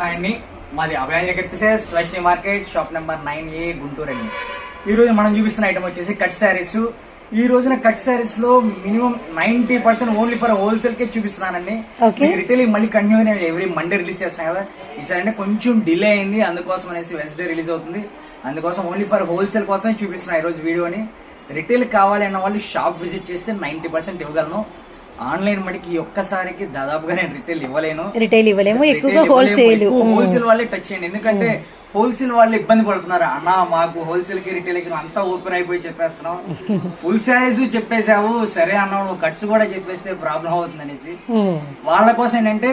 అండి. మాది Abhayanjali cut pieces Vaishnavi market shop number nine A Guntur అండి. ఈ రోజు మనం చూపిస్తున్న ఐటమ్ వచ్చేసి కట్ శారీస్. ఈ రోజున కట్ శారీస్లో minimum ninety percent only for wholesale కే చూపిస్తున్నానండి. రిటైల్ మళ్ళీ కంటిన్యూ ఎవ్రీ మండే రిలీజ్ చేస్తున్నాయి కదా. ఈసారి అంటే కొంచెం డిలే అయింది. అందుకోసం అనేసి వెన్స్డే రిలీజ్ అవుతుంది. అందుకోసం ఓన్లీ ఫర్ హోల్సేల్ కోసమే చూపిస్తున్నా ఈ రోజు వీడియోని. రిటైల్ కావాలి అన్న వాళ్ళు షాప్ విజిట్ చేస్తే నైన్టీ పర్సెంట్ ఇవ్వగలను. ఆన్లైన్ మడికి ఒక్కసారికి దాదాపుగా నేను రిటైల్ ఇవ్వలేను. రిటైల్ ఇవ్వలేము ఎక్కువగా హోల్సేల్. హోల్సేల్ వాళ్ళే టచ్ చేయండి. ఎందుకంటే హోల్సేల్ వాళ్ళు ఇబ్బంది పడుతున్నారు. అన్న మాకు హోల్సేల్కి రిటైల్కి అంతా ఓపెన్ అయిపోయి చెప్పేస్తున్నాం. Full size చెప్పేశావు. సరే అన్నావు నువ్వు కట్స్ కూడా చెప్పేస్తే ప్రాబ్లం అవుతుంది అనేసి వాళ్ళ కోసం ఏంటంటే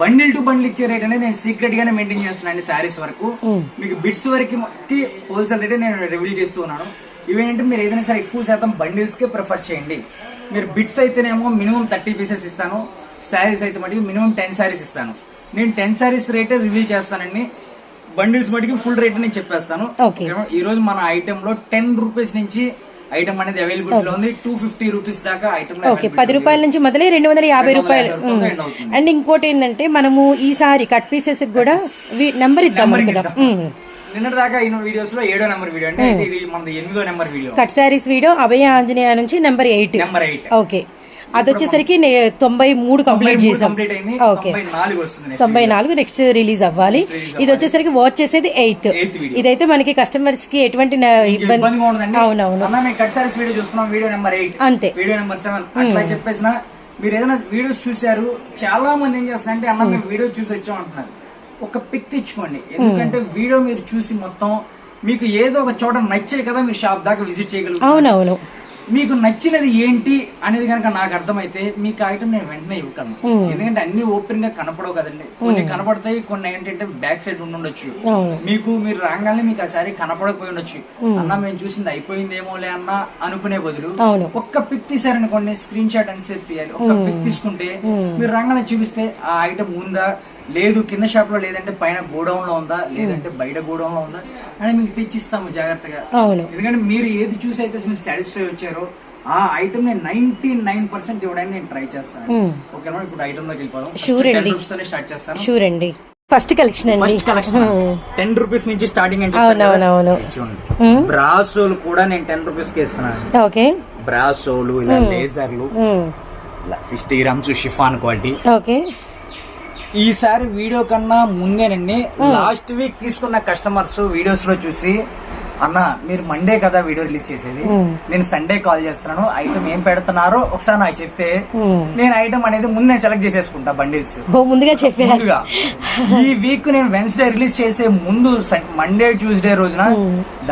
బండిల్ టు బండిల్ ఇచ్చే రేట్ అనేది నేను సీక్రెట్ గానే మెయింటైన్ చేస్తున్నాను శారీస్ వరకు. మీకు బిట్స్ వరకు హోల్సేల్ రేట్ నేను రివీల్ చేస్తూ ఉన్నాను. ఇవేంటంటే మీరు ఏదైనా సరే ఎక్కువ శాతం బండిల్స్ కే ప్రిఫర్ చేయండి. మీరు బిట్స్ అయితేనేమో మినిమం థర్టీ పీసెస్ ఇస్తాను. శారీస్ అయితే మటుకు మినిమం టెన్ శారీస్ ఇస్తాను. నేను టెన్ శారీస్ రేటే రివీల్ చేస్తానండి. బండిల్స్ మటుకు ఫుల్ రేట్ నేను చెప్పేస్తాను? ఈ రోజు మన ఐటమ్లో టెన్ రూపీస్ నుంచి ఐటమ్ అనేది అవైలబిలిటీ లో ఉంది. టూ ఫిఫ్టీ రూపీస్ దాకా ఐటమ్ ఓకే పది రూపాయల నుంచి మొదలై రెండు వందల యాభై రూపాయలు. అండ్ ఇంకోటి ఏంటంటే మనము ఈసారి కట్ పీసెస్ కూడా నెంబర్ ఇద్దాం. నిన్నటి దాకా అయిన వీడియోస్లో ఏడో నెంబర్ వీడియో అంటే ఇది మన ఎనిమిదో number video cut saris video Abhaya Anjaneya నుంచి number eight number eight okay అది వచ్చేసరికి తొంభై మూడు కంప్లీట్ చేసాం. ఓకే. తొంభై నాలుగు నెక్స్ట్ రిలీజ్ అవ్వాలి. ఇది వచ్చేసరికి వాచ్ చేసేది ఎయిత్. ఇదైతే మనకి కస్టమర్స్కి ఎటువంటి. ఇబ్బంది అవునవును. అంతే. వీడియో నెంబర్ సెవెన్ అట్లా చెప్పేసిన మీరు ఏదైనా వీడియోస్ చూశారు చాలా మంది ఏం చేస్తున్నారు అంటే అన్న మేము వీడియో చూసి వచ్చాం అంటున్నారు. ఒక పిక్ తెచ్చుకోండి. ఎందుకంటే వీడియో మీరు చూసి మొత్తం మీకు ఏదో ఒక చోట నచ్చే కదా మీరు షాప్ దాకా విజిట్ చేయగలుగుతారు. అవునవును. మీకు నచ్చినది ఏంటి అనేది కనుక నాకు అర్థమైతే మీకు ఐటమ్ నేను వెంటనే ఇవ్వగలను ఎందుకంటే అన్ని ఓపెన్గా కనపడవు కదండి. కొన్ని కనపడతాయి కొన్ని ఏంటంటే బ్యాక్ సైడ్ ఉండుండొచ్చు. అవును. మీకు మీరు రాగానే మీకు ఆ సారీ కనపడకపోయి ఉండొచ్చు. అన్న మేము చూసింది అయిపోయిందేమోలే అన్న అనుకునే బదులు ఒక్క పిక్ తీసారనుకోండి స్క్రీన్ షాట్ అని సేపు తీయాలి. ఒక్క పిక్ తీసుకుంటే మీరు రాగానే చూపిస్తే ఆ ఐటమ్ ఉందా? లేదు కింద షాప్లో లేదంటే పైన గోడౌన్లో ఉందా లేదంటే బయట గోడౌన్లో ఉందా? అని మీకు తెచ్చిస్తాము జాగ్రత్తగా. అవును. ఎందుకంటే మీరు ఏది చూసి అయితే మీరు సాటిస్ఫై వచ్చారో ఆ ఐటమ్ నేను నైన్టీ నైన్ పర్సెంట్ ఇవ్వడానికి నేను ట్రై చేస్తాను. ఓకేనా ఇప్పుడు ఐటమ్లోకి వెళ్ళిపోదాం. స్టార్ట్ చేస్తాను. షూర్ అండి. ఫస్ట్ కలెక్షన్ అండి. ఫస్ట్ కలెక్షన్ టెన్ రూపీస్ నుంచి స్టార్టింగ్ అని అవునవునవును. బ్రాసోలు కూడా నేను టెన్ రూపీస్కి ఇస్తున్నాను ఓకే. బ్రాసోలు ఇలా లేజర్లు. Sixty grams chiffon quality okay. ఈసారి వీడియో కన్నా ముందేనండి. లాస్ట్ వీక్ తీసుకున్న కస్టమర్స్ వీడియోస్లో చూసి అన్న మీరు మండే కదా వీడియో రిలీజ్ చేసేది. నేను సండే కాల్ చేస్తున్నాను. ఐటమ్ ఏం పెడుతున్నారో ఒకసారి నాకు చెప్తే. నేను ఐటమ్ అనేది ముందే సెలెక్ట్ చేసేసుకుంటా బండిల్స్. ముందుగా ముందుగా. ఈ వీక్ నేను వెన్స్డే రిలీజ్ చేసే ముందు మండే ట్యూస్డే రోజున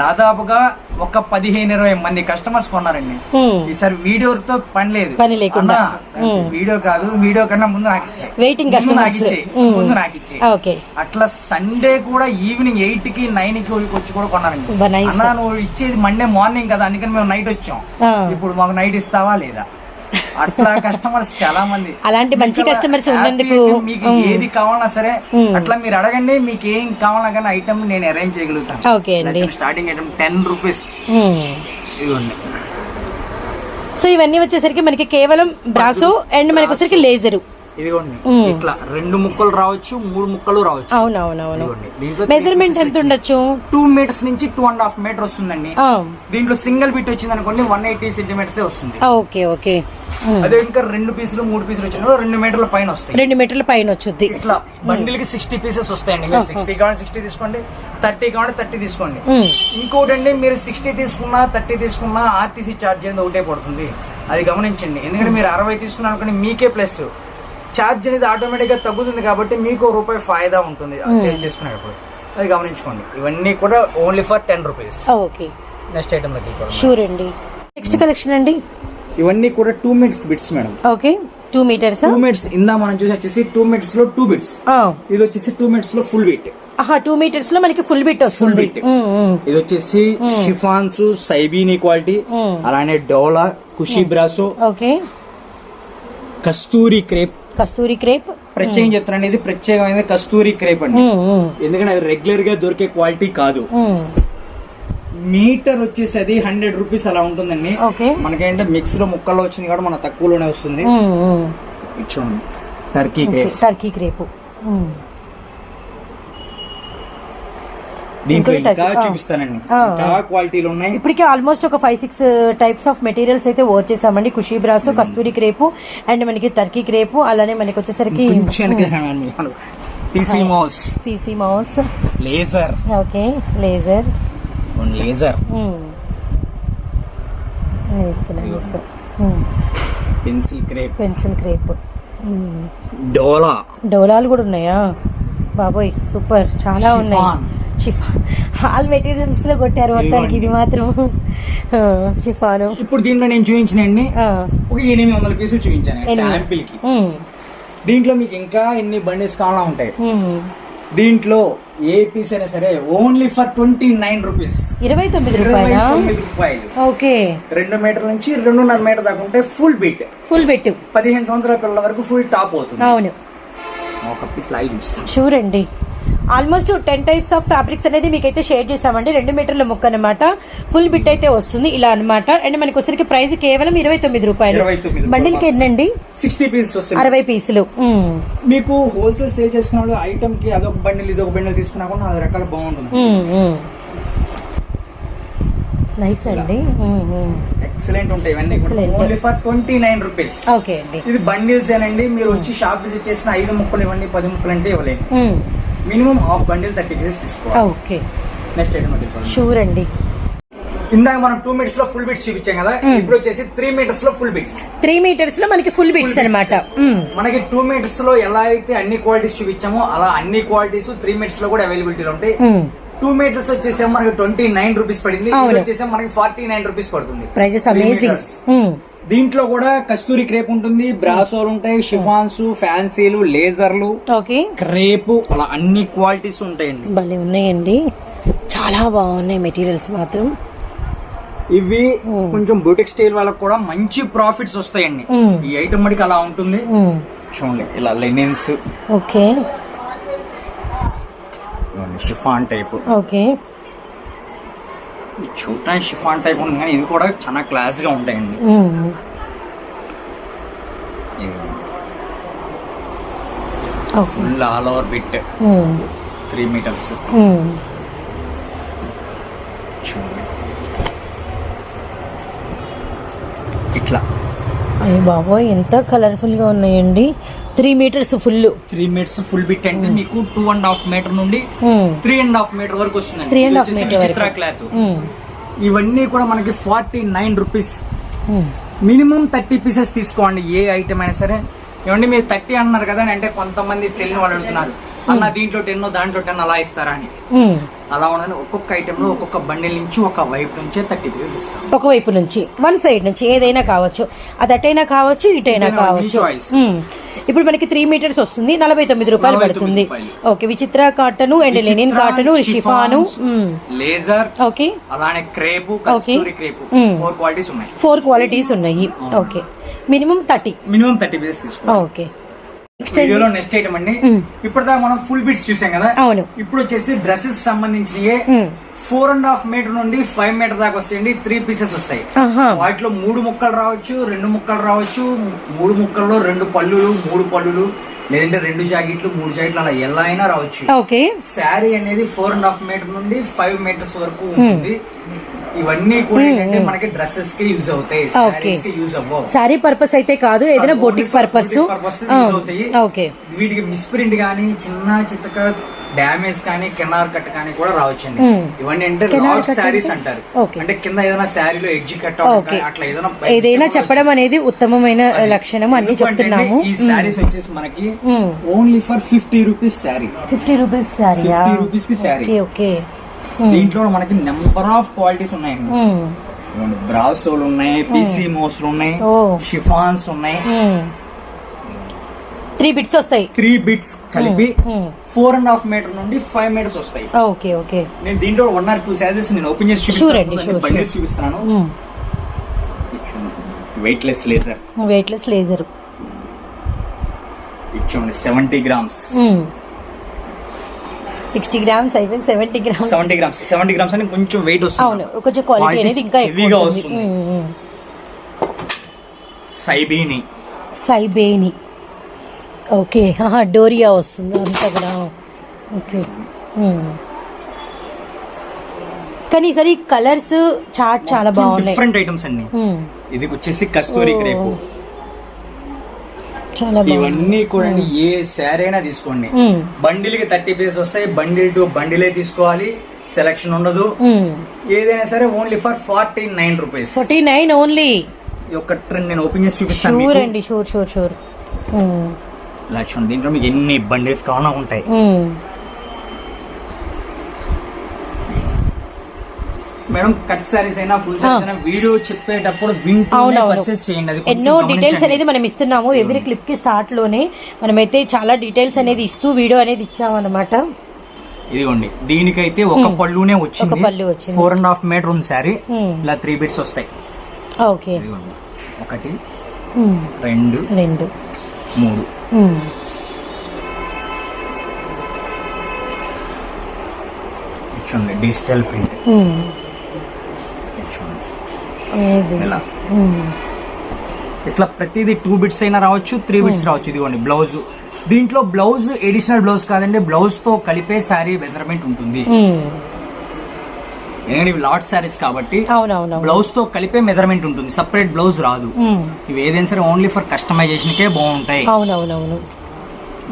దాదాపుగా ఒక పదిహేను ఇరవై మంది కస్టమర్స్ కొన్నారండి. ఈసారి వీడియోతో పని లేదు. పని లేకుండా. వీడియో కాదు వీడియో కన్నా ముందు నాకు ఇచ్చే. వెయిటింగ్ నాకు ముందు నాకు అట్లా సండే కూడా ఈవినింగ్ ఎయిట్కి నైన్కి వచ్చి కూడా కొన్నారండి. అన్నా నువ్వు ఇచ్చేది మండే మార్నింగ్ కదా అందుకని మేము నైట్ వచ్చాం. ఇప్పుడు మాకు నైట్ ఇస్తావా లేదా? అట్లా కస్టమర్స్ చాలా మంది అలాంటి మంచి happy ఉన్నందుకు, మీకు ఏది కావాలన్నా సరే అట్లా మీరు అడగండి మీకు ఏం కావాలన్నా కానీ ఐటమ్ నేను అరేంజ్ చేయగలుగుతాను. ఓకే అండి. Starting item ten rupees. ఇవ్వండి సో ఇవన్నీ వచ్చేసరికి మనకి కేవలం బ్రాసో అండ్ మనకి వచ్చేసరికి లేజరు ఇదిగోండి ఇట్లా రెండు ముక్కలు రావచ్చు మూడు ముక్కలు రావచ్చు. అవునవునవును. మెజర్మెంట్ ఎంత ఉండొచ్చు? టూ మీటర్స్ నుంచి టూ అండ్ హాఫ్ మీటర్ వస్తుందండి. దీంట్లో సింగిల్ బిట్ వచ్చింది అనుకోండి వన్ ఎయిటీ సెంటీమీటర్స్ వస్తుంది. Okay okay. అదే ఇంకా రెండు పీసులు మూడు పీసులు వచ్చిన రెండు మీటర్ల పైన వస్తాయి. రెండు మీటర్ల పైన వచ్చుద్ది. ఇట్లా బండిల్కి సిక్స్టీ పీసెస్ వస్తాయండి. మీరు సిక్స్టీ కావాలి సిక్స్టీ తీసుకోండి థర్టీ కావాలి థర్టీ తీసుకోండి. ఇంకోటి అండి మీరు సిక్స్టీ తీసుకున్నా థర్టీ తీసుకున్నా ఆర్టీసీ ఛార్జ్ అనేది ఒకటే పడుతుంది. అది గమనించండి. ఎందుకంటే మీరు అరవై తీసుకున్నారు అనుకోండి మీకే ప్లస్ ఛార్జ్ అనేది ఆటోమేటిక్గా తగ్గుతుంది కాబట్టి మీకు రూపాయి ఫాయిదా ఉంటుంది సేల్ చేసుకునేటప్పుడు. అది గమనించుకోండి. ఇవన్నీ కూడా only for ten rupees okay next item. Sure అండి. నెక్స్ట్ కలెక్షన్ అండి? ఇవన్నీ కూడా two minutes bits madam okay two metres two minutes ఇందా మనం చూసి వచ్చేసి టూ మినిట్స్లో టూ బిట్స్ ఇది వచ్చేసి టూ మినిట్స్లో ఫుల్ బిట్ ఆహా టూ మీటర్స్లో మనకి ఫుల్ బిట్ వస్తుంది. ఉమ్, ఉమ్. ఇది వచ్చేసి షిఫాన్స్ సైబీని క్వాలిటీ Hmm. అలానే డోలా కుషి brasso okay Kasturi crepe Kasturi crepe? ప్రత్యేకం చెప్తానండి ఇది ప్రత్యేకమైన కస్తూరి క్రేప్ అండి. ఎందుకంటే అది రెగ్యులర్గా దొరికే క్వాలిటీ కాదు. మీటర్ వచ్చేసి అది హండ్రెడ్ రూపీస్ అలా ఉంటుందండి. ఓకే. మనకేంటే మిక్స్లో ముక్కల్లో వచ్చింది కాబట్టి మన తక్కువలోనే వస్తుంది. చూడండి. టర్కీ క్రేప్ టర్కీ క్రేప్ దీంట్లో ఇంకా. చూపిస్తానండి. క్వాలిటీలు ఉన్నాయి. ఇప్పటికే ఆల్మోస్ట్ ఒక five six types of materials అయితే వచ్చేసామండి Khushi brasso Kasturi crepe and మనకి టర్కీ క్రేపు. అలానే మనకి వచ్చేసరికి PC mouse PC mouse laser okay laser laser pencil crepe pencil crepe డోలా డోలాలు కూడా ఉన్నాయా? బాబోయ్ సూపర్ చాలా ఉన్నాయి. షిఫాన్ ఆల్ మెటీరియల్స్లో కొట్టారు మొత్తానికి ఇది మాత్రం. షిఫాను. ఇప్పుడు దీంట్లో నేను చూపించినండి ఒక ఎనిమిది వందల పీసులు చూపించాను శాంపిల్కి దీంట్లో మీకు ఇంకా ఎన్ని బండిల్స్ కావాలా ఉంటాయి? దీంట్లో ఏ పీస్ అయినా సరే only for twenty nine rupees. ఇరవై తొమ్మిది రూపాయలా? ఓకే. రెండు మీటర్ నుంచి రెండున్నర మీటర్ దాకా ఉంటే ఫుల్ బిట్. ఫుల్ పెట్టు పదిహేను సంవత్సరాల పిల్లల వరకు ఫుల్ టాప్ అవుతుంది. అవును. ఒక పీస్ లైవ్ అండి. Almost ten types of fabrics అనేది మీకైతే షేర్ చేసామండి రెండు మీటర్ల ముక్క అనమాట ఫుల్ బిట్ అయితే వస్తుంది ఇలా అన్నమాట. అండ్ మనకి వచ్చరికి ప్రైస్ కేవలం ఇరవై తొమ్మిది రూపాయలు. 29 బండిల్కి ఎన్నండి? సిక్స్టీ పీసెస్ వస్తుంది అరవై పీసులు. మీకు హోల్సేల్ సేల్ చేసుకున్న వాళ్ళు ఐటమ్కి అదొక బండిల్ ఇదొక బండిల్ తీసుకున్నా కూడా నాలుగు రకాల బాగుంటుంది. నైస్ అండి. ఎక్సలెంట్ ఉంటాయి ఇవన్నీ. Only for twenty nine rupees okay అండి. ఇది బండిల్స్ ఏనండి మీరు వచ్చి షాప్ విజిట్ చేసిన ఐదు ముక్కలు ఇవ్వండి పది ముక్కలు అంటే ఇవ్వలేము మ్మ్. Minimum half bundle thirty pieces తీసుకోవాలి. ఓకే నెక్స్ట్ ఐటమ్ అది షూర్ అండి. ఇందాక మనం టూ మీటర్స్లో ఫుల్ బిట్స్ చూపించాం కదా ఇప్పుడు వచ్చేసి త్రీ మీటర్స్లో ఫుల్ బిట్స్ త్రీ మీటర్స్లో మనకి ఫుల్ బిట్స్ అనమాట మనకి టూ మీటర్స్లో ఎలా అయితే అన్ని క్వాలిటీస్ చూపించామో అలా అన్ని క్వాలిటీస్ త్రీ మీటర్స్లో కూడా అవైలబిలిటీలో ఉంటాయి. టూ మీటర్స్ వచ్చేసి మనకి ట్వంటీ నైన్ రూపీస్ పడింది. వచ్చేసి మనకి ఫార్టీ నైన్ రూపీస్ పడుతుంది. Prices amazing. దీంట్లో కూడా కస్తూరి క్రేప్ ఉంటుంది బ్రాసోలు ఉంటాయి షిఫాన్స్ ఫ్యాన్సీలు లేజర్లు ఓకే. క్రేపు అలా అన్ని క్వాలిటీస్ ఉంటాయండి. భలే ఉన్నాయండి. చాలా బాగున్నాయి మెటీరియల్స్ మాత్రం. ఇవి కొంచెం బూటిక్ స్టైల్ వాళ్ళకి కూడా మంచి ప్రాఫిట్స్ వస్తాయండి. Mm. ఈ ఐటమ్ మడికి అలా ఉంటుంది. చూడండి ఇలా linens. Okay. Chiffon type. Okay. చూడటానికి షిఫాన్ టైప్ ఉంది కానీ ఇవి కూడా చాలా క్లాస్గా ఉంటాయండి. Full all over bit. Three metres ఇట్లా. అయ్య బాబోయ్ ఎంత కలర్ఫుల్గా ఉన్నాయండి. Three metres full three metres full bit అంటే మీకు టూ అండ్ హాఫ్ మీటర్ నుండి త్రీ అండ్ హాఫ్ మీటర్ వరకు వస్తుందండి. Three and half metre cloth ఇవన్నీ కూడా మనకి forty nine rupees. Minimum thirty pieces తీసుకోండి ఏ ఐటమ్ అయినా సరే. ఏమండి మీరు థర్టీ అన్నారు కదా అంటే కొంతమంది తెలియని వాళ్ళు అడుగుతున్నారు. అన్న దీంట్లో టెన్ దాంట్లో టెన్ అలా ఇస్తారా అని. మ్మ్. అలా ఉండదని ఒక్కొక్క ఐటమ్లో ఒక్కొక్క బండిల్ నుంచి ఒక వైపు నుంచే థర్టీ పీసెస్ ఇస్తాం. ఒకవైపు నుంచి వన్ సైడ్ నుంచి ఏదైనా కావచ్చు. అది అటైనా కావచ్చు ఇటైనా కావచ్చు. choice. ఇప్పుడు మనకి త్రీ మీటర్స్ వస్తుంది నలభై తొమ్మిది రూపాయలు 49 పడుతుంది. రూపాయలు. ఓకే విచిత్ర cotton and linen cotton chiffon. Laser okay. అలానే crepe Kasturi crepe. Four qualities ఉన్నాయి. ఫోర్ క్వాలిటీస్ ఉన్నాయి. Okay. Minimum thirty. Minimum thirty pieces okay. వీడియోలో నెక్స్ట్ ఐటమ్ అండి. Mm. ఇప్పటిదాకా మనం ఫుల్ బిట్స్ చూసాం కదా. అవును. ఇప్పుడు వచ్చేసి డ్రెస్సెస్ సంబంధించినవి. ఫోర్ అండ్ హాఫ్ మీటర్ నుండి ఫైవ్ మీటర్ దాకా వస్తాయండి. త్రీ పీసెస్ వస్తాయి. వాటిలో మూడు ముక్కలు రావచ్చు రెండు ముక్కలు రావచ్చు మూడు ముక్కల్లో రెండు పళ్ళులు మూడు పళ్ళులు లేదంటే రెండు జాకెట్లు మూడు జాకెట్లు అలా ఎలా అయినా రావచ్చు. ఓకే శారీ అనేది ఫోర్ అండ్ హాఫ్ మీటర్ నుండి ఫైవ్ మీటర్స్ వరకు ఉంటుంది. ఇవన్నీ కూడా ఏంటంటే మనకి డ్రెస్సెస్కి యూజ్ అవుతాయి కి యూజ్ అవ్వవు. సారీ పర్పస్ అయితే కాదు ఏదైనా బోటిక్ పర్పస్. అవుతాయి. ఓకే. వీటికి మిస్ప్రింట్ కానీ చిన్న చిత్తక డ్యామేజ్ కానీ కిన్నార్ కట్ కానీ కూడా రావచ్చండి. Hmm. ఇవన్నీ అంటే లాట్ శారీస్ అంటే? అంటారు. అంటే కింద ఏదైనా శారీలో ఎడ్జ్ కట్ అట్లా ఏదైనా ఏదైనా చెప్పడం అనేది ఉత్తమమైన లక్షణం అన్ని చెప్తున్నాము. ఈ శారీస్ వచ్చేసి మనకి. Only for fifty rupees sari. Fifty rupees శారీయా? 50 రూపీస్కి శారీ ఓకే. దీంట్లో మనకి నెంబర్ ఆఫ్ క్వాలిటీస్ ఉన్నాయండి బ్రాసోలు ఉన్నాయి పీసీ మోస్లు ఉన్నాయి. షిఫాన్స్ ఉన్నాయి. త్రీ బిట్స్ వస్తాయి. త్రీ బిట్స్ కలిపి. ఫోర్ అండ్ హాఫ్ మీటర్ నుండి ఫైవ్ మీటర్స్ వస్తాయి. ఓకే ఓకే నేను దీంట్లో వన్ ఆర్ టూ సైజెస్ నేను ఓపెన్ చేసి చూపిస్తాను. బండిల్స్ చూపిస్తాను. Weight less laser weightless laser ఇచ్చోండి seventy grams sixty grams అయితే seventy grams. Seventy grams. Seventy grams అని కొంచెం వెయిట్ అవును వస్తుంది కొంచెం క్వాలిటీ అనేది ఇంకా heavy గా ఎక్కువ ఉంటుంది. వస్తుంది. సైబీని. సైబేని. ఓకే డోరియా వస్తుంది అంతా కూడా. ఓకే. కానీ ఈసారి కలర్స్ చాట్ చాలా బాగున్నాయి. డిఫరెంట్ ఐటమ్స్ అండి. ఉమ్, ఇది వచ్చేసి కస్తూరి క్రేపు. ఇవన్నీ కూడా ఏ శారీ అయినా తీసుకోండి. ఉమ్, బండిల్కి థర్టీ పీసెస్ వస్తాయి. బండిల్ టు బండిలే తీసుకోవాలి. సెలక్షన్ ఉండదు. ఉమ్. ఏదైనా సరే only for forty nine rupees. Forty nine only. ఈ ఒక్క ట్రెండ్ నేను ఓపెన్ చేసి చూపిస్తాను షూర్. అండి షూర్ షూర్ షూర్ చూడండి దీంట్లో మీకు ఎన్ని బండిల్స్ కావాలన్నా ఉంటాయి. మేడం కట్ సారీస్ అయినా ఫుల్ సారీస్ అయినా వీడియో చెప్పేటప్పుడు. పర్చేస్ చేయండి. అది ఎన్నో డీటెయిల్స్. అనేది మనం ఇస్తున్నాము. ఎవ్రీ క్లిప్కి స్టార్ట్లోనే మనమైతే చాలా డీటెయిల్స్ అనేది ఇస్తూ వీడియో అనేది ఇచ్చామన్నమాట. ఇదిగోండి. దీనికైతే ఒక పళ్ళునే ఒక వచ్చింది. ఫోర్ అండ్ హాఫ్ మీటర్ ఉంది సారీ ఇలా త్రీ బిట్స్ వస్తాయి. ఓకే ఒకటి ఉమ్, రెండు రెండు. మూడు. చూడండి డిజిటల్ ప్రింట్. ఇలా ఉమ్, ఇట్లా ప్రతిదీ టూ బిట్స్ అయినా రావచ్చు త్రీ బిట్స్ రావచ్చు. ఇదిగోండి బ్లౌజ్ దీంట్లో బ్లౌజ్ ఎడిషనల్ బ్లౌజ్ కాదండి బ్లౌజ్తో కలిపే శారీ మెజర్మెంట్ ఉంటుంది. ఉమ్. ఎందుకంటే ఇవి లాట్ శారీస్ కాబట్టి బ్లౌజ్తో కలిపే మెజర్మెంట్ ఉంటుంది. సపరేట్ బ్లౌజ్ రాదు. ఇవి ఏదైనా సరే ఓన్లీ ఫర్ కస్టమైజేషన్ కే బాగుంటాయి. అవునవునవును.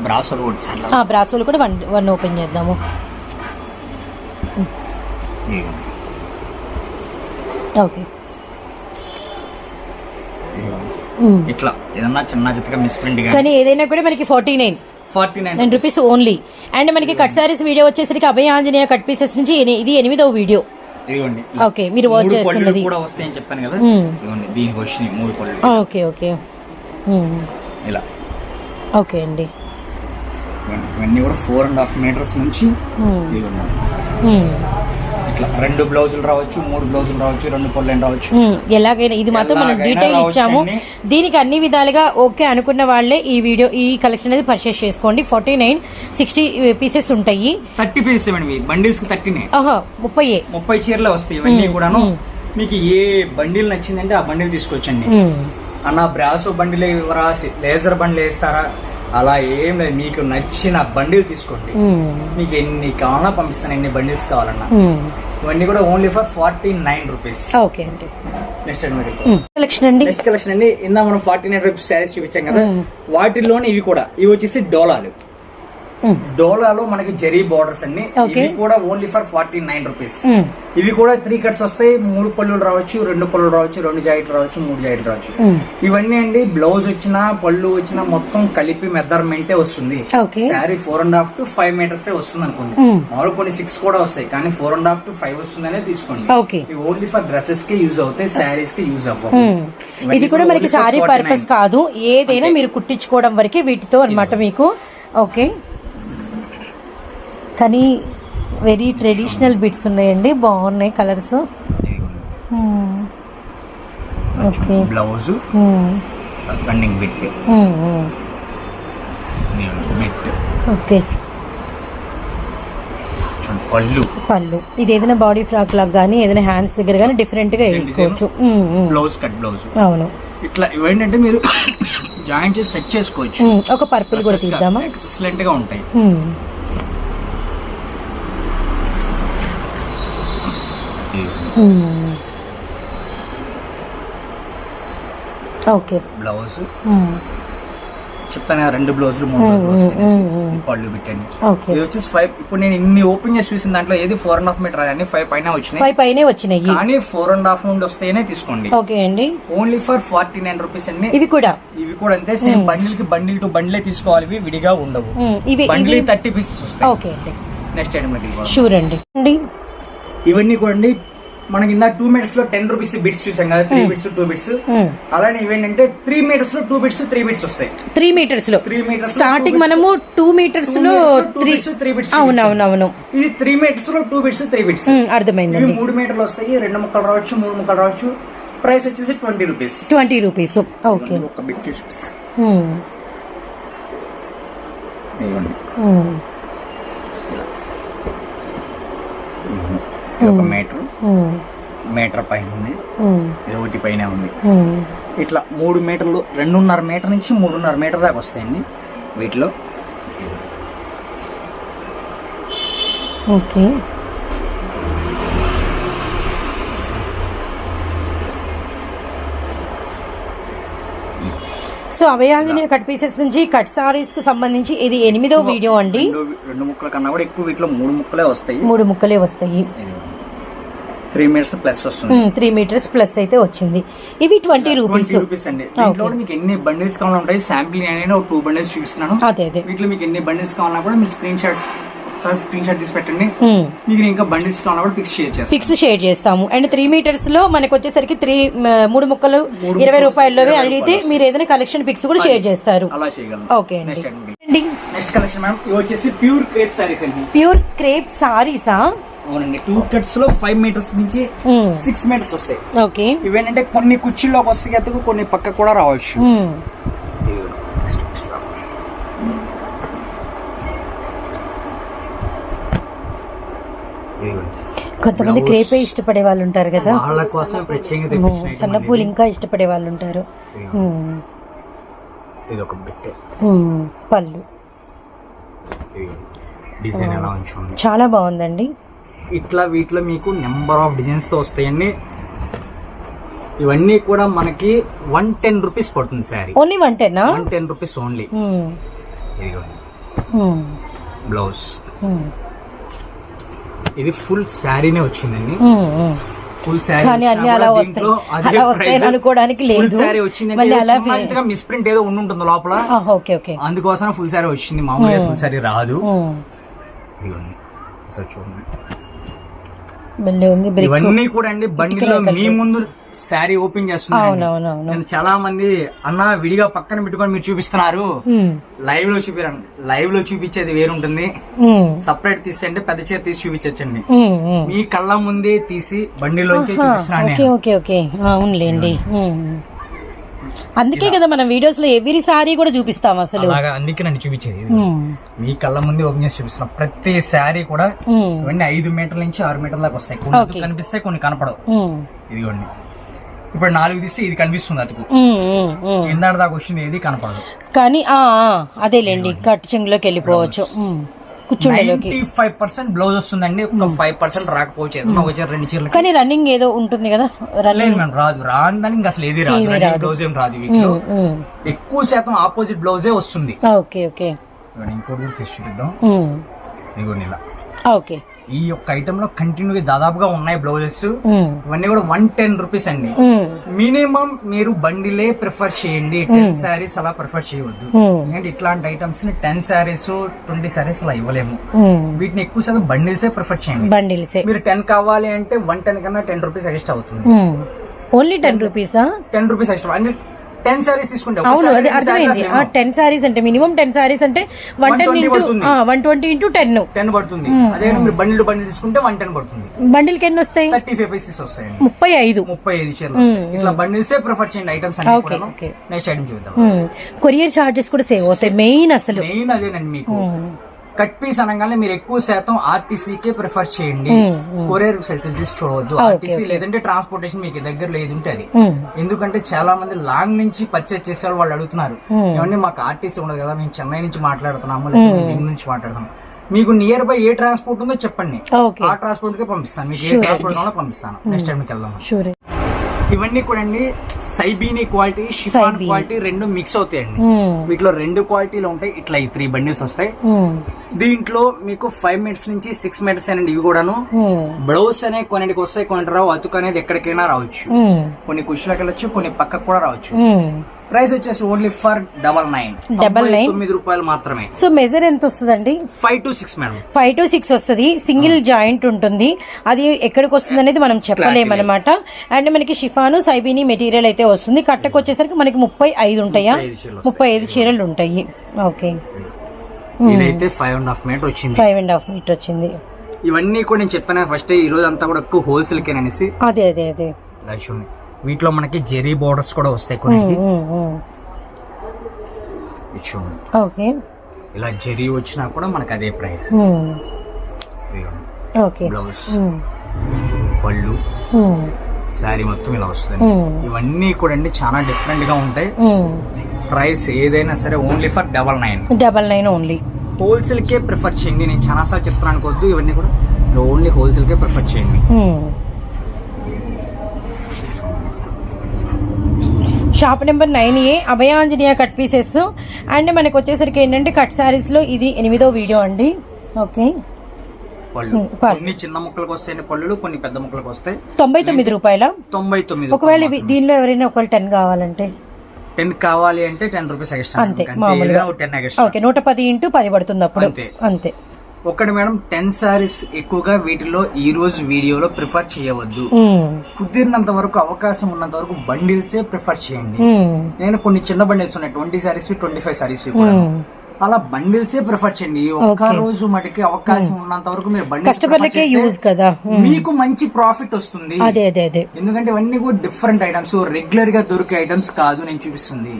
బ్రాసోలు కూడా సార్ బ్రాసోలు కూడా వన్ వన్ ఓపెన్ చేద్దాము. ఓకే ఇట్లా ఏదన్నా చిన్న చిత్తగా మిస్ ప్రింట్ కానీ ఏదైనా కూడా మనకి forty nine forty nine nine rupees only and మనకి కట్ సారీస్ వీడియో వచ్చేసరికి అభయ ఆంజనేయ కట్ పీసెస్ నుంచి ఇది ఎనిమిదవ వీడియో ఓకే, మీరు మూడు చేస్తున్నది. కూడా వస్తాయని చెప్పాను కదా. దీనికి వచ్చినాయి మూడు పళ్ళు. ఓకే ఓకే ఉమ్, ఇలా. ఓకే అండి. ఇవన్నీ- కూడా ఫోర్ అండ్ హాఫ్ మీటర్స్ నుంచి ఇట్లా రెండు బ్లౌజులు రావచ్చు మూడు బ్లౌజులు రావచ్చు రెండు పళ్ళు రావచ్చు. ఎలాగైనా ఇది మాత్రం మనం డీటెయిల్ ఇచ్చాము. దీనికి అన్ని విధాలుగా ఓకే అనుకున్న వాళ్ళే ఈ వీడియో ఈ కలెక్షన్ అనేది పర్చేస్ చేసుకోండి. ఫార్టీ నైన్ సిక్స్టీ పీసెస్ ఉంటాయి. థర్టీ పీసెస్ ఇవ్వండి బండిల్స్కి థర్టీనే. ఆహా ముప్పై ముప్పై చీరలే వస్తాయి ఇవన్నీ కూడాను. మీకు ఏ బండిల్ నచ్చిందంటే ఆ బండిల్ తీసుకొచ్చండి. అన్న బ్రాసో బండిలే ఇవ్వరా? లేజర్ బండిలు వేస్తారా అలా ఏం లేదు. మీకు నచ్చిన బండిల్ తీసుకోండి. మీకు ఎన్ని కావాలన్నా పంపిస్తాను. ఎన్ని బండిల్స్ కావాలన్నా. ఇవన్నీ కూడా only for forty nine rupees okay అండి. నెక్స్ట్ అండి కలెక్షన్ అండి? నెక్స్ట్ కలెక్షన్ అండి. ఇందా మనం ఫార్టీ నైన్ రూపీస్ శారీస్ చూపించాం కదా. మ్మ్. వాటిల్లోనే ఇవి కూడా. ఇవి వచ్చేసి డోలాలు. డోలాలో మనకి జరీ బోర్డర్స్ అన్ని Okay. ఇవి కూడా only for forty nine rupees ఇవి కూడా త్రీ కట్స్ వస్తాయి. మూడు పళ్ళులు రావచ్చు రెండు పళ్ళు రావచ్చు రెండు జాకెట్లు రావచ్చు మూడు జాకెట్లు రావచ్చు. ఉమ్. ఇవన్నీ అండి బ్లౌజ్ వచ్చినా పళ్ళు వచ్చినా మొత్తం కలిపి మెజర్మెంటే వస్తుంది. Sari four and half to five metres వస్తుంది అనుకోండి. మ్మ్. మామూలు కొన్ని సిక్స్ కూడా వస్తాయి కానీ four and half to five వస్తుందనే తీసుకోండి. ఇవి ఓన్లీ ఫర్ డ్రెస్సెస్కి యూజ్ అవుతాయి శారీస్కి యూజ్ అవ్వవు. ఇది కూడా మనకి 49. పర్పస్ కాదు. ఏదైనా మీరు కుట్టించుకోవడం వరకే వీటితో అన్నమాట మీకు. ఓకే కానీ వెరీ ట్రెడిషనల్ బిట్స్ ఉన్నాయండి. బాగున్నాయి colours. Okay blouse running bit okay పళ్ళు. పళ్ళు. ఇది ఏదైనా బాడీ ఫ్రాక్ లాగా కానీ ఏదైనా హ్యాండ్స్ దగ్గర కానీ డిఫరెంట్గా వేసుకోవచ్చు. బ్లౌజ్ కట్ బ్లౌజ్ అవును. ఇట్లా ఇవేంటంటే మీరు జాయింట్ చేసి సెట్ చేసుకోవచ్చు. ఉమ్, ఒక పర్పుల్ కూడా తీద్దామా? ఎక్సలెంట్గా ఉంటాయి. ఓకే బ్లౌజ్ ఉమ్, చెప్పాను రెండు బ్లౌజులు మూడు బ్లౌజులు పళ్ళు పెట్టండి. ఇది వచ్చేసి ఫైవ్ ఇప్పుడు నేను ఇన్ని ఓపెన్ చేసి చూసిన దాంట్లో ఏది ఫోర్ అండ్ హాఫ్ మీటర్ అన్ని ఫైవ్ పైన వచ్చినాయి. ఫైవ్ పైనే వచ్చినాయి. కానీ ఫోర్ అండ్ హాఫ్ నుండి వస్తేనే తీసుకోండి. ఓకే అండి. Only for forty nine rupees అన్ని ఇవి కూడా. ఇవి కూడా అంతే సేమ్ బండిల్కి బండిల్ టు బండిలే తీసుకోవాలి ఇవి విడిగా ఉండవు. బండిల్ థర్టీ పీసెస్ వస్తాయి. ఓకే అండి. నెక్స్ట్ వెళ్ళిపోదాం. షూర్ అండి అండి. ఇవన్నీ కూడా అండి మనకి ఇందా టూ మినిట్స్లో టెన్ రూపీస్ బిట్స్ చూసాం కదా త్రీ బిట్స్ టూ బిట్స్ అలానే ఇవేంటంటే త్రీ మీటర్స్లో టూ బిట్స్ త్రీ బిట్స్ వస్తాయి. త్రీ మీటర్స్లో. త్రీ మీటర్స్ స్టార్టింగ్ మనము టూ మీటర్స్లో త్రీ త్రీ బిట్స్ అవునవునవును. ఇది త్రీ మీటర్స్లో టూ బిట్స్ త్రీ బిట్స్ అర్థమైందండి. మూడు మీటర్లు వస్తాయి రెండు ముక్కలు రావచ్చు మూడు ముక్కలు రావచ్చు. ప్రైస్ వచ్చేసి twenty rupees twenty rupees okay ఒక బిట్ చూసి ఇది ఒక మీటర్ మీటర్ పైన ఉంది. ఒకటి పైన ఉంది. ఇట్లా మూడు మీటర్లు రెండున్నర మీటర్ నుంచి మూడున్నర మీటర్ దాకా వస్తాయండి వీటిలో. Okay. So Abhayanjaneya cut pieces నుంచి కట్ సారీస్కి సంబంధించి ఇది ఎనిమిదో వీడియో అండి. రెండు ముక్కల కన్నా కూడా ఎక్కువ వీటిలో మూడు ముక్కలే వస్తాయి. మూడు ముక్కలే వస్తాయి. త్రీ మినిట్స్ ప్లస్ వస్తుంది. త్రీ మీటర్స్ ప్లస్ అయితే వచ్చింది. ఇవి ట్వంటీ రూపీస్. రూపీస్ అండి. దీంట్లో మీకు ఎన్ని బండిల్స్ కావాలని ఉంటాయి. శాంపిల్ నేను ఒక టూ బండిల్స్ చూపిస్తున్నాను. అదే అదే. వీటిలో మీకు ఎన్ని బండిల్స్ కావాలన్నా కూడా మీరు స్క్రీన్ షాట్స్ ఒకసారి స్క్రీన్ షాట్ తీసి పెట్టండి. మీకు ఇంకా బండిల్స్ కావాలన్నా కూడా పిక్స్ షేర్ ఫిక్స్ షేర్ చేస్తాము. అండ్ త్రీ మీటర్స్లో మనకు వచ్చేసరికి త్రీ మూడు ముక్కలు ఇరవై రూపాయల్లోవి ఇరవై అడిగితే. మీరు ఏదైనా కలెక్షన్ పిక్స్ కూడా షేర్ చేస్తారు. అలా ఓకే నెక్స్ట్ కలెక్షన్ మేడం ఇవి వచ్చేసి ప్యూర్ క్రేప్ సారీస్ అండి. ప్యూర్ క్రేప్ సారీసా అవునండి. టూ కట్స్లో ఫైవ్ మీటర్స్ నుంచి సిక్స్ మీటర్స్ వస్తాయి. ఓకే ఇవేంటంటే కొన్ని కుర్చీల్లోకి వస్తాయి ఎత్తుకు కొన్ని పక్క కూడా రావచ్చు. ఇదిగోండి. కొంతమంది క్రేపే ఇష్టపడే వాళ్ళు ఉంటారు కదా. వాళ్ళ కోసం ప్రత్యేకంగా ఉమ్, తెప్పించిన item సన్న అండి పూలు ఇది. ఇంకా ఇష్టపడే వాళ్ళు ఉంటారు. ఇది ఒక పళ్ళు. డిజైన్ ఎలా చాలా బాగుందండి. ఇట్లా వీటిలో మీకు నెంబర్ ఆఫ్ డిజైన్స్తో వస్తాయండి. ఇవన్నీ కూడా మనకి వన్ టెన్ రూపీస్ పడుతుంది sari only one టెన్నా one ten rupees only blouse ఇది ఫుల్ శారీనే వచ్చిందండి. ఫుల్ శారీ అలా వస్తాయి. అలా వస్తాయని అనుకోవడానికి లేదు. శారీ వచ్చింది మిస్ ప్రింట్ ఏదో ఉండి ఉంటుంది లోపల ఓకే ఓకే. అందుకోసం ఫుల్ శారీ వచ్చింది. మామూలుగా ఫుల్ శారీ రాదు. ఇదిగోండి. చూడండి. ఇవన్నీ కూడా అండి బండిలో మీ ముందు శారీ ఓపెన్ చేస్తున్నాను చాలా మంది అన్న విడిగా పక్కన పెట్టుకొని మీరు చూపిస్తున్నారు. లైవ్లో చూపిరండి. లైవ్లో చూపించేది వేరుంటుంది. సపరేట్ తీసి అంటే పెద్ద చేతి తీసి చూపించచ్చండి. ఉమ్. మీ కళ్ళ ముందే తీసి బండిలోంచి చూపిస్తున్నాను అందుకే కదా మనం వీడియోస్లో ఎవరి సారీ కూడా చూపిస్తాం అసలు. అలాగా అందుకే నన్ను చూపించేది. మీ కళ్ళ ముందే ఓపెన్ చేసి చూపిస్తున్నా. ప్రతి శారీ కూడా ఇవన్నీ ఐదు మీటర్ల నుంచి ఆరు మీటర్ల దాకా వస్తాయి. కొన్ని. కనిపిస్తాయి కొన్ని కనపడవు. ఇదిగోండి. ఇప్పుడు నాలుగు తీస్తే ఇది కనిపిస్తుంది అతుకు. ఇందాక దాకా వచ్చింది ఏది కనపడదు. కానీ అదేలేండి. కట్ చెంగులోకి వెళ్ళిపోవచ్చు. ఫైవ్ పర్సెంట్ బ్లౌజ్ వస్తుందండి ఒక ఫైవ్ పర్సెంట్ రాకపోవచ్చు చీర రెండు చీరలకి కానీ రన్నింగ్ ఏదో ఉంటుంది కదా లేదు మేడం రాదు. రాదని ఇంకా అసలు ఏది రాదు. బ్లౌజ్ ఏం రాదు వీటిలో. ఎక్కువ శాతం ఆపోజిట్ బ్లౌజే వస్తుంది. Okay okay. ఇంకోటి కూడా తీసి చూపిద్దాం. ఉమ్, ఇదిగోండి ఇలా. ఓకే. ఈ యొక్క ఐటమ్లో కంటిన్యూగా దాదాపుగా ఉన్నాయి బ్లౌజెస్ ఇవన్నీ కూడా వన్ టెన్ రూపీస్ అండి. మినిమం మీరు బండిలే ప్రిఫర్ చేయండి. టెన్ శారీస్ అలా ప్రిఫర్ చేయవద్దు. ఎందుకంటే ఇట్లాంటి ఐటమ్స్ని టెన్ శారీస్ ట్వంటీ శారీస్ అలా ఇవ్వలేము. వీటిని ఎక్కువ శాతం బండిల్సే ప్రిఫర్ చేయండి. బండిల్సే. మీరు టెన్ కావాలి అంటే వన్ టెన్ కన్నా టెన్ రూపీస్ ఎక్స్ట్రా అవుతుంది. ఓన్లీ టెన్ రూపీసా టెన్ రూపీస్ ఎక్స్ట్రా అంటే టెన్ శారీస్ తీసుకుంటే అవును అది అర్థమైంది. టెన్ సారీస్ అంటే మినిమం టెన్ సారీస్ అంటే వన్ టెన్ 120 ఇంటూ పడుతుంది. One twenty into ten ten పడుతుంది. అదే మీరు బండిల్ బండిల్ తీసుకుంటే వన్ టెన్ పడుతుంది. బండిల్కి ఎన్ని వస్తాయి? థర్టీ ఫైవ్ పీసెస్ వస్తాయండి. ముప్పై ఐదు. ముప్పై ఐదు చీరలు వస్తాయి. ఇట్లా బండిల్సే ప్రిఫర్ చేయండి. ఐటమ్స్ అన్ని. నెక్స్ట్ ఐటమ్ చూద్దాం. కొరియర్ చార్జెస్ కూడా సేవ్ అవుతాయి మెయిన్ అసలు. మెయిన్ అదేనండి మీకు. కట్ పీస్ అనగానే మీరు ఎక్కువ శాతం ఆర్టీసీ కే ప్రిఫర్ చేయండి. కొరియర్ ఫెసిలిటీస్ చూడవద్దు. ఆర్టీసీ లేదంటే ట్రాన్స్పోర్టేషన్ మీకు దగ్గర లేదు ఉంటే అది ఎందుకంటే చాలా మంది లాంగ్ నుంచి పర్చేస్ చేసే వాళ్ళు అడుగుతున్నారు. ఏమంటే మాకు ఆర్టీసీ ఉండదు కదా మేము చెన్నై నుంచి మాట్లాడుతున్నాము లేదా నుంచి మాట్లాడుతున్నాము. మీకు నియర్ బై ఏ ట్రాన్స్పోర్ట్ ఉందో చెప్పండి. ఆ ట్రాన్స్పోర్ట్ కే పంపిస్తాను. మీకు ఏ ట్రాన్స్పోర్ట్ కావాలో పంపిస్తాను. నెక్స్ట్ టైం వెళ్దాం. షూర్ ఇవన్నీ కూడా అండి సైబీని క్వాలిటీ షిఫాన్ క్వాలిటీ రెండు మిక్స్ అవుతాయండి. ఉమ్, వీటిలో రెండు క్వాలిటీలు ఉంటాయి ఇట్లా ఈ త్రీ బండిల్స్ వస్తాయి. దీంట్లో మీకు ఫైవ్ మినిట్స్ నుంచి సిక్స్ మినిట్స్ అండి ఇవి కూడాను. బ్లౌజ్ అనే కొన్నిటికి వస్తాయి కొన్ని రావు అతుకు అనేది ఎక్కడికైనా రావచ్చు. కొన్ని కుషులకు వెళ్ళొచ్చు కొన్ని పక్కకు కూడా రావచ్చు. ప్రైస్ వచ్చేసి only for double nine. Double nine? తొమ్మిది రూపాయలు మాత్రమే. సో మెజర్ ఎంత వస్తుందండి? Five to six madam. Five to six వస్తుంది. సింగిల్ జాయింట్ ఉంటుంది. అది ఎక్కడికి వస్తుంది అనేది మనం చెప్పలేమన్నమాట. అండ్ మనకి షిఫాను సైబీని మెటీరియల్ అయితే వస్తుంది. కట్టకు వచ్చేసరికి మనకి ముప్పై ఐదు ఉంటాయా? ముప్పై ఐదు చీరలు ఉంటాయి. ఓకే. ఇదైతే ఫైవ్ అండ్ హాఫ్ మీటర్ వచ్చింది. ఫైవ్ అండ్ హాఫ్ మీటర్ వచ్చింది. ఇవన్నీ కూడా నేను చెప్పాను ఫస్ట్ ఈ రోజు అంతా కూడా ఎక్కువ హోల్సేల్ కేననేసి అదే అదే అదే. అది వీటిలో మనకి జెరీ బోర్డర్స్ కూడా వస్తాయి కొన్ని ఓకే. ఇలా జెరీ వచ్చినా కూడా మనకి అదే ప్రైస్. ఓకే. బ్లౌజ్. పళ్ళు. శారీ మొత్తం ఇలా వస్తుంది ఇవన్నీ కూడా అండి చాలా డిఫరెంట్గా ఉంటాయి. ప్రైస్ ఏదైనా సరే only for double nine double nine only wholesale K prefer చేయండి. నేను చాలా సార్లు చెప్తున్నాను అనుకోవద్దు ఇవన్నీ కూడా. ఓన్లీ హోల్సేల్ కే ప్రిఫర్ చేయండి. Shop number nine A Abhayanjaneya cut pieces. And మనకు వచ్చేసరికి ఏంటంటే కట్ శారీస్లో ఇది ఎనిమిదో వీడియో అండి. ఓకే. పళ్ళు. కొన్ని చిన్న ముక్కలకు వస్తాయి పళ్ళు కొన్ని పెద్ద ముక్కలకు వస్తాయి. తొంభై తొమ్మిది రూపాయల? తొంభై తొమ్మిది ఒకవేళ దీనిలో ఎవరైనా ఒకవేళ టెన్ కావాలంటే. టెన్ కావాలి అంటే టెన్ రూపీస్ ఎక్స్ట్రా అంతే మామూలుగా. Ten extra. ఓకే నూట పది ఇంటూ పది పడుతుంది అప్పుడు. అంతే. అంతే. ఒకటి మేడం టెన్ సారీస్ ఎక్కువగా వీటిలో ఈ రోజు వీడియోలో ప్రిఫర్ చేయవద్దు. ఉమ్, కుదిరినంత వరకు అవకాశం ఉన్నంత వరకు బండిల్సే ప్రిఫర్ చేయండి. ఉమ్, నేను కొన్ని చిన్న బండిల్స్ ఉన్నాయి. Twenty saris twenty five saris. అలా బండిల్సే ప్రిఫర్ చేయండి. ఒక్క. రోజు మటుకి అవకాశం ఉన్నంత వరకు మీరు బండిల్స్ యూజ్ కదా. మీకు మంచి ప్రాఫిట్ వస్తుంది. అదే అదే అదే. ఎందుకంటే ఇవన్నీ కూడా డిఫరెంట్ ఐటమ్స్ రెగ్యులర్గా దొరికే ఐటమ్స్ కాదు నేను చూపిస్తుంది.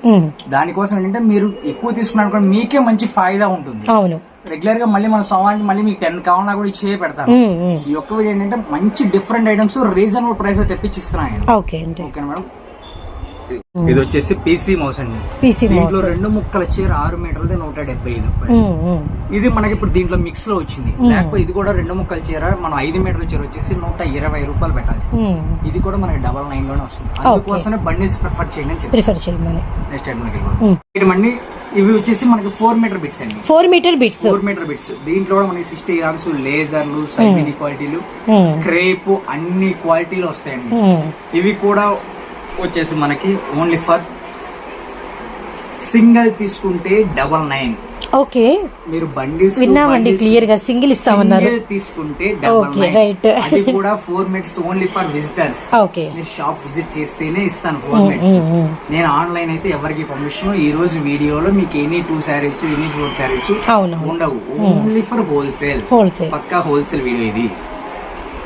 దానికోసం ఏంటంటే మీరు ఎక్కువ తీసుకున్నారు కూడా మీకే మంచి ఫాయిదా ఉంటుంది. అవును. రెగ్యులర్గా మళ్ళీ మన సమానికి మళ్ళీ మీకు టెన్ కావాలన్నా కూడా ఇచ్చే పెడతాను. ఈ ఒక్క వీడియో ఏంటంటే మంచి డిఫరెంట్ ఐటమ్స్ రీజనబుల్ ప్రైస్లో అండి. Okay madam? ఇది వచ్చేసి పీసీ మౌస్ అండి. దీంట్లో రెండు ముక్కల చీర ఆరు మీటర్లది నూట డెబ్బై ఐదు. ఇది మనకి ఇప్పుడు దీంట్లో మిక్స్లో వచ్చింది లేకపోతే ఇది కూడా రెండు ముక్కల చీర మనం ఐదు మీటర్ల చీర వచ్చేసి నూట ఇరవై రూపాయలు పెట్టాల్సి. ఇది కూడా మనకి డబల్ నైన్లోనే వస్తుంది. అందుకోసమే బండిల్స్ ప్రిఫర్ చేయండి ప్రిఫర్ నెక్స్ట్ ఇది మండి ఇవి వచ్చేసి మనకి ఫోర్ మీటర్ బిట్స్ అండి. Four metre bits four metre bits దీంట్లో కూడా మనకి సిక్స్టీ గ్రామ్స్ లేజర్లు సైమిని క్వాలిటీలు క్రేప్ అన్ని క్వాలిటీలు వస్తాయండి. ఇవి కూడా వచ్చేసి మనకి ఓన్లీ ఫర్ సింగిల్ తీసుకుంటే డబల్ నైన్. ఓకే. మీరు బండిల్స్ విన్నామండి క్లియర్గా సింగిల్ ఇస్తామన్నారు. తీసుకుంటే నైన్. right. అది కూడా four minutes only for visitors okay. మీరు షాప్ విజిట్ చేస్తేనే ఇస్తాను ఫోర్ మినిట్స్ నేను ఆన్లైన్ అయితే ఎవరికి పంపిస్తాను ఈ రోజు వీడియోలో మీకు any two saris any four saris ఉండవు. ఓన్లీ ఫర్ హోల్సేల్ హోల్సేల్ పక్కా హోల్సేల్ వీడియో ఇది.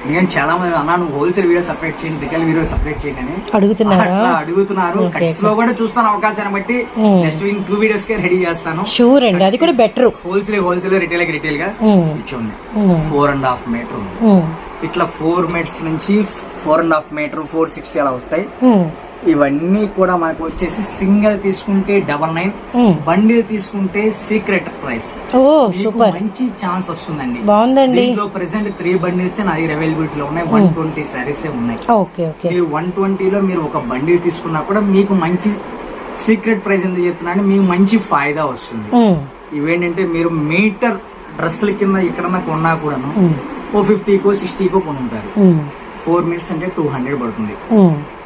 నేను చాలా మంది అన్నా నువ్వు హోల్సేల్ వీడియో సపరేట్ చేయండి రిటైల్ వీడియో సపరేట్ చేయండి అని. అడుగుతున్నారా. అడుగుతున్నారు. కట్స్లో కూడా చూస్తాను అవకాశాన్ని బట్టి. నెక్స్ట్ వీక్ టూ వీడియోస్ కే రెడీ చేస్తాను. షూర్ అండి అది కూడా బెటర్ హోల్సేల్ హోల్సేల్ రిటైల్ రిటైల్గా Hmm. Four and half metre ఇట్లా ఫోర్ మీటర్స్ నుంచి four and half metre four sixty అలా వస్తాయి. ఇవన్నీ కూడా మనకు వచ్చేసి సింగిల్ తీసుకుంటే డబల్ నైన్ బండిల్ తీసుకుంటే సీక్రెట్ ప్రైస్. మంచి ఛాన్స్ వస్తుందండి. బాగుందండి. ప్రెసెంట్ త్రీ బండిల్స్ నా దగ్గర అవైలబిలిటీ లో ఉన్నాయి వన్ ట్వంటీ సారీస్ ఉన్నాయి. మీరు వన్ ట్వంటీలో మీరు ఒక బండిల్ తీసుకున్నా కూడా మీకు మంచి సీక్రెట్ ప్రైస్ ఎందుకు చెప్తున్నా మీకు మంచి ఫాయిదా వస్తుంది. ఇవేంటంటే మీరు మీటర్ డ్రెస్సుల కింద ఎక్కడన్నా కొన్నా కూడాను ఓ ఫిఫ్టీకో సిక్స్టీకో కొని ఉంటారు ఫోర్ మినిట్స్ అంటే టూ హండ్రెడ్ పడుతుంది.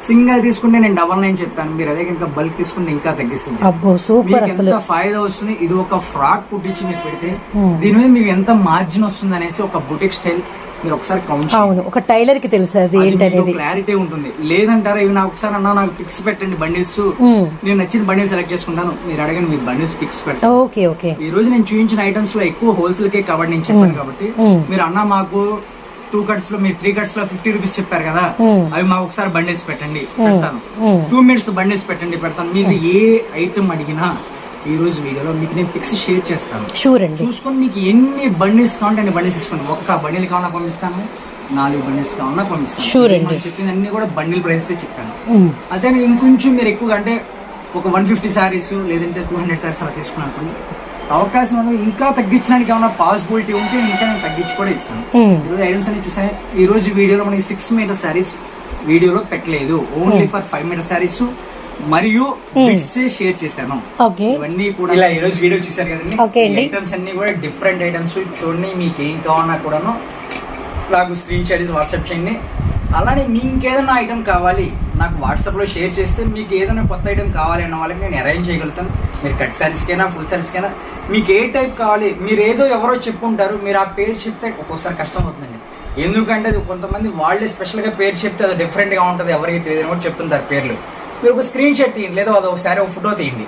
సింగిల్ తీసుకుంటే నేను డబల్ నైన్ చెప్పాను. మీరు అదే కనుక బల్క్ తీసుకుంటే ఇంకా తగ్గిస్తుంది. మీకు ఎంత ఫాయిదా వస్తుంది? ఇది ఒక ఫ్రాక్ కుట్టించి మీరు పెడితే. దీని మీద మీకు ఎంత మార్జిన్ వస్తుంది అనేసి ఒక బుటిక్ స్టైల్ మీరు ఒకసారి కౌంట్ అవును ఒక టైలర్కి తెలుసు అది ఏంటనేది. క్లారిటీ ఉంటుంది. లేదంటారా ఇవి నాకు ఒకసారి అన్నా నాకు పిక్స్ పెట్టండి బండిల్స్. నేను నచ్చిన బండిల్ సెలెక్ట్ చేసుకుంటాను. మీరు అడగండి మీ బండిల్స్ పిక్స్ పెడతాను ఓకే ఓకే. ఈ రోజు నేను చూపించిన ఐటమ్స్లో ఎక్కువ హోల్సేల్ కే కాబట్టి నేను చెప్పాను కాబట్టి. మీరు అన్న మాకు టూ కట్స్లో మీరు త్రీ కట్స్లో ఫిఫ్టీ రూపీస్ చెప్పారు కదా. అవి మాకు ఒకసారి బండిల్స్ పెట్టండి పెడతాను. టూ మినిట్స్ బండిల్స్ పెట్టండి పెడతాను. మీరు ఏ ఐటమ్ అడిగినా ఈ రోజు వీడియోలో మీకు నేను పిక్స్ షేర్ చేస్తాను. చూసుకొని మీకు ఎన్ని బండిల్స్ కావాలంటే అన్ని బండిల్స్ తీసుకోండి ఒక్క బండిల్ కావాలన్నా పంపిస్తాను నాలుగు బండిల్స్ కావాలన్నా పంపిస్తాను. చెప్పింది అన్ని కూడా బండిల్ ప్రైసెస్ చెప్పాను. అదే ఇంకొంచెం మీరు ఎక్కువగా అంటే ఒక వన్ ఫిఫ్టీ సారీస్ లేదంటే టూ హండ్రెడ్ సారీస్ అలా తీసుకున్నాను అనుకోండి. అవకాశం ఉంది ఇంకా తగ్గించడానికి ఏమైనా పాసిబిలిటీ ఉంటే ఇంకా నేను తగ్గించి కూడా ఇస్తాను. ఉమ్. ఈరోజు ఐటమ్స్ అన్ని చూసాను ఈ రోజు వీడియోలో మనకి సిక్స్ మీటర్ సారీస్ వీడియోలో పెట్టలేదు. Only for five metre saris మరియు బిట్స్ షేర్ చేశాను. ఇవన్నీ కూడా ఇలా ఈ రోజు వీడియో చూసారు కదండి. ఐటమ్స్ అన్ని కూడా డిఫరెంట్ ఐటమ్స్ చూడండి మీకు ఏం కావాలన్నా కూడాను నాకు స్క్రీన్ షాట్ ఇసి వాట్సాప్ చేయండి. అలానే మీ ఇంకేదైనా ఐటమ్ కావాలి నాకు వాట్సాప్లో షేర్ చేస్తే మీకు ఏదైనా కొత్త ఐటమ్ కావాలి అన్న వాళ్ళకి నేను అరేంజ్ చేయగలుగుతాను. మీరు కట్ సారీస్ కైనా ఫుల్ సారీస్ కైనా మీకు ఏ టైప్ కావాలి మీరు ఏదో ఎవరో చెప్పుంటారు మీరు ఆ పేరు చెప్తే ఒక్కోసారి కష్టం అవుతుందండి. ఎందుకంటే అది కొంతమంది వాళ్ళే స్పెషల్గా పేరు చెప్తే అది డిఫరెంట్గా ఉంటుంది ఎవరికి తెలియదు కూడా చెప్తుంటారు పేర్లు. మీరు ఒక స్క్రీన్ షాట్ తీయండి లేదా అది ఒకసారి ఒక ఫోటో తీయండి.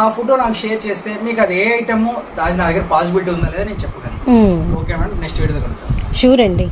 ఆ ఫోటో నాకు షేర్ చేస్తే మీకు అది ఏ ఐటమ్ అది నా దగ్గర పాసిబిలిటీ ఉందా లేదా నేను చెప్పగలను. ఓకే మేడం నెక్స్ట్ వీడియో కలుగుతాను షూర్ అండి.